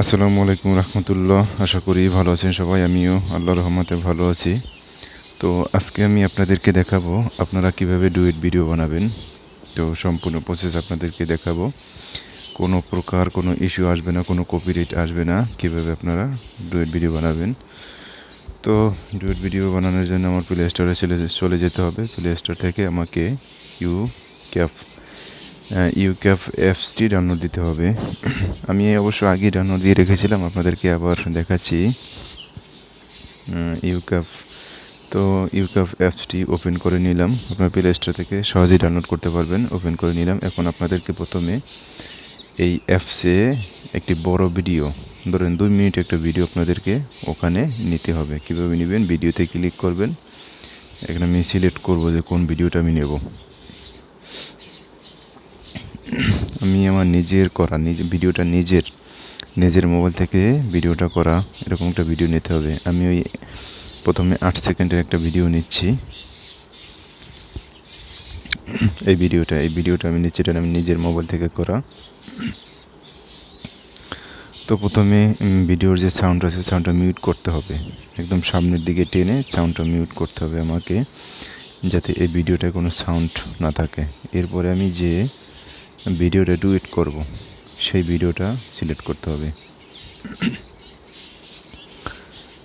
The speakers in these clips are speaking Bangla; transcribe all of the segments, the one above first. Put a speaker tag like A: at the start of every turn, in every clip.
A: আসসালামু আলাইকুম রহমতুল্লাহ। আশা করি ভালো আছেন সবাই, আমিও আল্লাহ রহমতে ভালো আছি। তো আজকে আমি আপনাদেরকে দেখাবো আপনারা কীভাবে ডুয়েট ভিডিও বানাবেন। তো সম্পূর্ণ প্রসেস আপনাদেরকে দেখাবো। কোনো প্রকার কোনো ইস্যু আসবে না, কোনো কপিরাইট আসবে না, কীভাবে আপনারা ডুয়েট ভিডিও বানাবেন। তো ডুয়েট ভিডিও বানানোর জন্য আমার প্লে স্টোরে চলে চলে যেতে হবে। প্লে স্টোর থেকে আমাকে ইউ ক্যাপ ইউক্যাফ অ্যাপসটি ডাউনলোড দিতে হবে। আমি অবশ্য আগেই ডাউনলোড দিয়ে রেখেছিলাম, আপনাদেরকে আবার দেখাচ্ছি। ইউক্যাফ তো ইউক্যাফ অ্যাপসটি ওপেন করে নিলাম। আপনার প্লে স্টোর থেকে সহজেই ডাউনলোড করতে পারবেন ওপেন করে নিলাম। এখন আপনাদেরকে প্রথমে এই অ্যাপসে একটি বড় ভিডিও ধরেন দুই মিনিট একটা ভিডিও আপনাদেরকে ওখানে নিতে হবে। কীভাবে নেবেন? ভিডিওতে ক্লিক করবেন। এখানে আমি সিলেক্ট করব যে কোন ভিডিওটা আমি নেব। আমি আমার নিজের করা, নিজ, ভিডিওটা নিজের নিজের মোবাইল থেকে ভিডিওটা করা, এরকম একটা ভিডিও নিতে হবে। আমি ওই প্রথমে আট সেকেন্ডের একটা ভিডিও নিচ্ছি। এই ভিডিওটা এই ভিডিওটা আমি নিচ্ছি, এটা আমি নিজের মোবাইল থেকে করা। তো প্রথমে ভিডিওর যে সাউন্ড আছে সাউন্ডটা মিউট করতে হবে। একদম সামনের দিকে টেনে সাউন্ডটা মিউট করতে হবে আমাকে, যাতে এই ভিডিওটায় কোনো সাউন্ড না থাকে। এরপরে আমি যে ভিডিওটা ডুয়েট করব। সেই ভিডিওটা সিলেক্ট করতে হবে।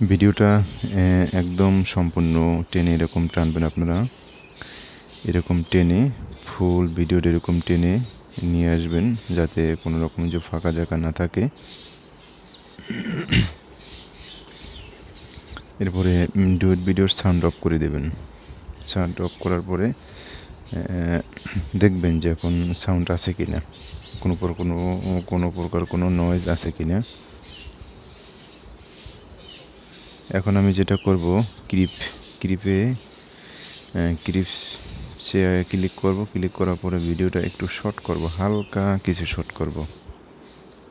A: ভিডিওটা একদম সম্পূর্ণ টেনে এরকম টানবেন আপনারা। এরকম টেনে ফুল ভিডিওটা এরকম টেনে নিয়ে আসবেন যাতে কোনো রকম যে ফাঁকা জায়গা না থাকে। এরপরে ডুয়েট ভিডিওর সাউন্ড অফ করে দেবেন। সাউন্ড অফ করার পরে দেখবেন যে এখন সাউন্ড আছে কি না কোনো কোনো কোনো প্রকার কোনো নয়েজ আছে কি না এখন আমি যেটা করব ক্রিপ ক্রিপে ক্রিপ সে ক্লিক করব ক্লিক করার পরে ভিডিওটা একটু শর্ট করব, হালকা কিছু শর্ট করব।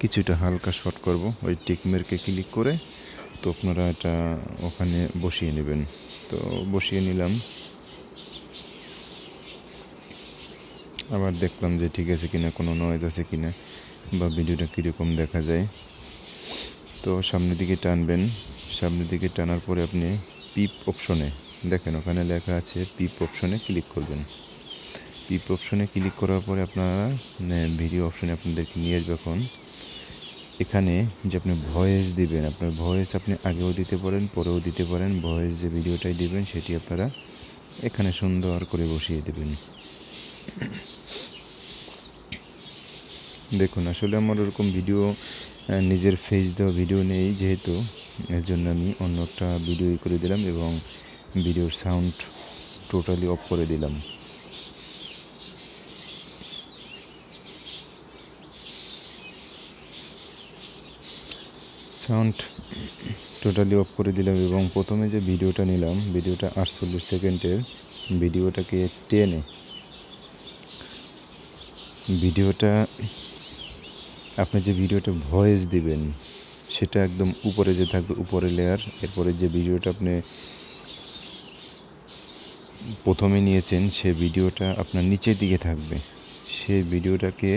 A: কিছুটা হালকা শর্ট করব, ওই টিকমেরকে ক্লিক করে তো আপনারা এটা ওখানে বসিয়ে নেবেন। তো বসিয়ে নিলাম। আবার দেখলাম যে ঠিক আছে কিনা, কোনো নয়েজ আছে কিনা বা ভিডিওটা কীরকম দেখা যায়। তো সামনের দিকে টানবেন। সামনের দিকে টানার পরে আপনি পিপ অপশনে দেখেন, ওখানে লেখা আছে পিপ অপশনে ক্লিক করবেন। পিপ অপশনে ক্লিক করার পরে আপনারা ভিডিও অপশনে আপনাদেরকে নিয়ে আসবে এখন। এখানে যে আপনি ভয়েস দিবেন, আপনার ভয়েস আপনি আগেও দিতে পারেন, পরেও দিতে পারেন ভয়েস যে ভিডিওটাই দিবেন, সেটি আপনারা এখানে সুন্দর করে বসিয়ে দেবেন। দেখুন, আসলে আমার ওরকম ভিডিও নিজের ফেস দেওয়া ভিডিও নেই যেহেতু। এর জন্য আমি অন্য একটা ভিডিও করে দিলাম এবং ভিডিওর সাউন্ড টোটালি অফ করে দিলাম। সাউন্ড টোটালি অফ করে দিলাম এবং প্রথমে যে ভিডিওটা নিলাম ভিডিওটা আটচল্লিশ সেকেন্ডের ভিডিওটাকে টেনে ভিডিওটা আপনি যে ভিডিওটা ভয়েস দিবেন, সেটা একদম উপরে যে থাকবে উপরে লেয়ার এরপরে যে ভিডিওটা আপনি প্রথমে নিয়েছেন, সে ভিডিওটা আপনার নিচের দিকে থাকবে। সে ভিডিওটাকে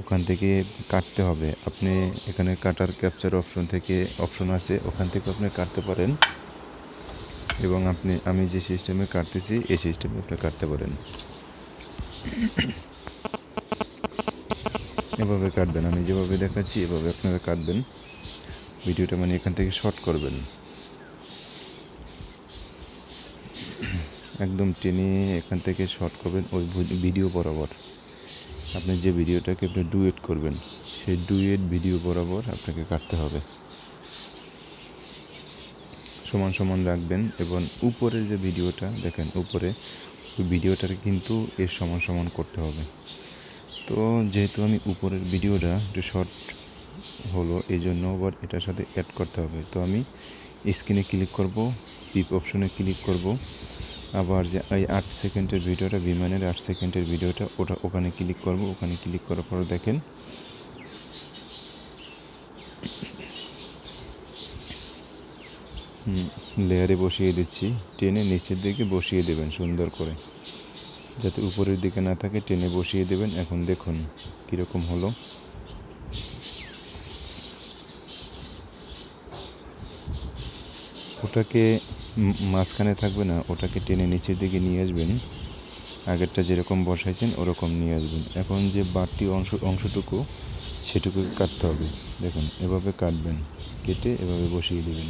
A: ওখান থেকে কাটতে হবে। আপনি এখানে কাটার ক্যাপচার অপশন থেকে অপশন আছে, ওখান থেকে আপনি কাটতে পারেন। এবং আপনি, আমি যে সিস্টেমে কাটতেছি, এই সিস্টেমে আপনি কাটতে পারেন। এভাবে কাটবেন, আমি যেভাবে দেখাচ্ছি এভাবে আপনারা কাটবেন। ভিডিওটা মানে এখান থেকে শর্ট করবেন। একদম টেনে এখান থেকে শর্ট করবেন, ওই ভিডিও বরাবর। আপনি যে ভিডিওটাকে আপনি ডুয়েট করবেন, সেই ডুয়েট ভিডিও বরাবর আপনাকে কাটতে হবে। সমান সমান রাখবেন এবং উপরের যে ভিডিওটা দেখেন উপরে, ওই ভিডিওটাকে কিন্তু এর সমান সমান করতে হবে। তো যেহেতু আমি উপরের ভিডিওটা একটু শর্ট হলো এই জন্য আবার এটার সাথে অ্যাড করতে হবে। তো আমি স্ক্রিনে ক্লিক করব পিপ অপশনে ক্লিক করব। আবার যে এই আট সেকেন্ডের ভিডিওটা, বিমানের আট সেকেন্ডের ভিডিওটা, ওটা ওখানে ক্লিক করব। ওখানে ক্লিক করার পর দেখেন লেয়ারে বসিয়ে দিচ্ছি। টেনে নিচের দিকে বসিয়ে দেবেন সুন্দর করে। যাতে উপরের দিকে না থাকে, টেনে বসিয়ে দেবেন। এখন দেখুন কীরকম হলো। ওটাকে মাঝখানে থাকবে না, ওটাকে টেনে নিচের দিকে নিয়ে আসবেন। আগেরটা যেরকম বসাইছেন, ওরকম নিয়ে আসবেন। এখন যে বাড়তি অংশ, অংশটুকু, সেটুকু কাটতে হবে। দেখুন, এভাবে কাটবেন, কেটে এভাবে বসিয়ে দেবেন।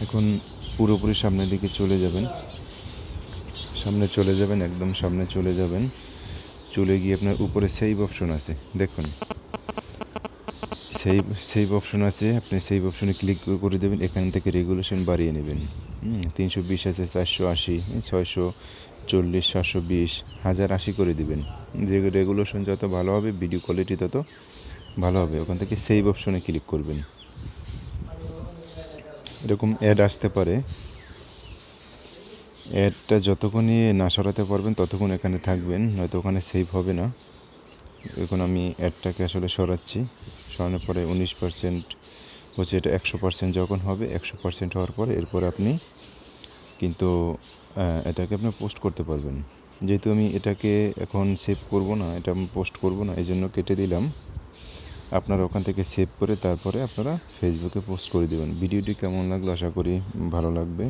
A: এখন পুরোপুরি সামনের দিকে চলে যাবেন। সামনে চলে যাবেন, একদম সামনে চলে যাবেন। চলে গিয়ে আপনার উপরে সেভ অপশন আছে, দেখুন। সেভ সেভ অপশন আছে, আপনি সেভ অপশনে ক্লিক করে দেবেন, এখান থেকে রেগুলেশন বাড়িয়ে নেবেন। তিনশো বিশ আছে, চারশো আশি, ছয়শো চল্লিশ, সাতশো বিশ, হাজার আশি করে দিবেন। যে রেগুলেশন যত ভালো হবে ভিডিও কোয়ালিটি তত ভালো হবে। ওখান থেকে সেভ অপশনে ক্লিক করবেন। এরকম অ্যাড আসতে পারে। অ্যাডটা যতক্ষণই না সরাতে পারবেন, ততক্ষণ এখানে থাকবেন, নয়তো ওখানে সেভ হবে না। এখন আমি অ্যাডটাকে আসলে সরাচ্ছি। সরানোর পরে উনিশ পার্সেন্ট হচ্ছে এটা একশো পার্সেন্ট যখন হবে, একশো পার্সেন্ট হওয়ার পরে এরপর আপনি কিন্তু এটাকে আপনি পোস্ট করতে পারবেন। যেহেতু আমি এটাকে এখন সেভ করব না, এটা আমি পোস্ট করব না, এই জন্য কেটে দিলাম। আপনারা ওখান থেকে সেভ করে তারপরে আপনারা ফেসবুকে পোস্ট করে দেবেন। ভিডিওটি কেমন লাগল আশা করি ভালো লাগবে।